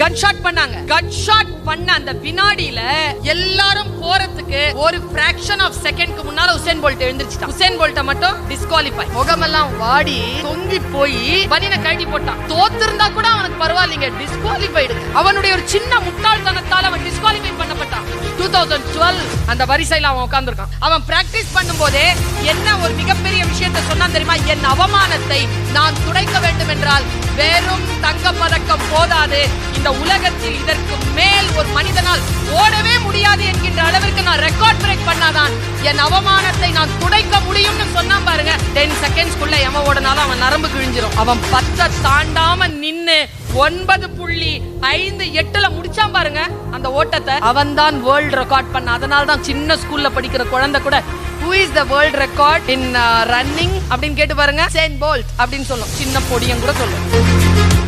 கன் shot பண்ணாங்க. கன் shot பண்ண அந்த வினாடியில எல்லாரும் போறதுக்கு ஒரு பிராக்ஷன் ஆஃப் செகண்ட்க்கு முன்னால உசேன் போல்ட் எழுந்திருச்சுட்டான். உசேன் போல்ட்ட மட்டும் டிஸ்குவாலிஃபை முகமெல்லாம் வாடி தொங்கி போய் பனின கழட்டி போட்டான். தோத்திருந்தா கூட அவனுக்கு பரவாயில்லைங்க டிஸ்குவாலிஃபைடு அவனுடைய ஒரு சின்ன முட்டாள்தனத்தால் அவன் டிஸ்குவாலிஃபை பண்ணப்பட்டான். டூ தௌசண்ட் டுவெல் அந்த வரிசையில் அவன் உட்காந்துருக்கான் அவன் பிராக்டிஸ் பண்ணும்போதே என்ன ஒரு மிகப்பெரிய விஷயத்தை சொன்னான் தெரியுமா? என் அவமானத்தை நான் துடைக்க வேண்டும் என்றால் வெறும் தங்க பதக்கம் போதாது. இந்த உலகத்தில் இதற்கு மேல் ஒரு மனிதனால் ஓடவே முடியாது என்கின்ற அளவிற்கு நான் ரெக்கார்ட் பிரேக் பண்ணாதான் என் அவமானத்தை நான் துடைக்க முடியும்னு சொன்னான் பாருங்க. டென் செகண்ட்ஸ்க்குள்ள எவன் ஓடனாலும் அவன் நரம்பு கிழிஞ்சிரும். அவன் பத்தை தாண்டாம நின்னு ஒன்பது புள்ளி ஐந்து எட்டுல முடிச்சான் பாருங்க அந்த ஓட்டத்தை. அவன் தான் வேர்ல்ட் ரெக்கார்ட் பண்ண அதனால தான் சின்ன ஸ்கூல்ல படிக்கிற குழந்தை கூட who is the world record in running அப்படின்னு கேட்டு பாருங்க. சேன் போல்ட் அப்படின்னு சொல்லும். சின்ன பொடியும் கூட சொல்லும்.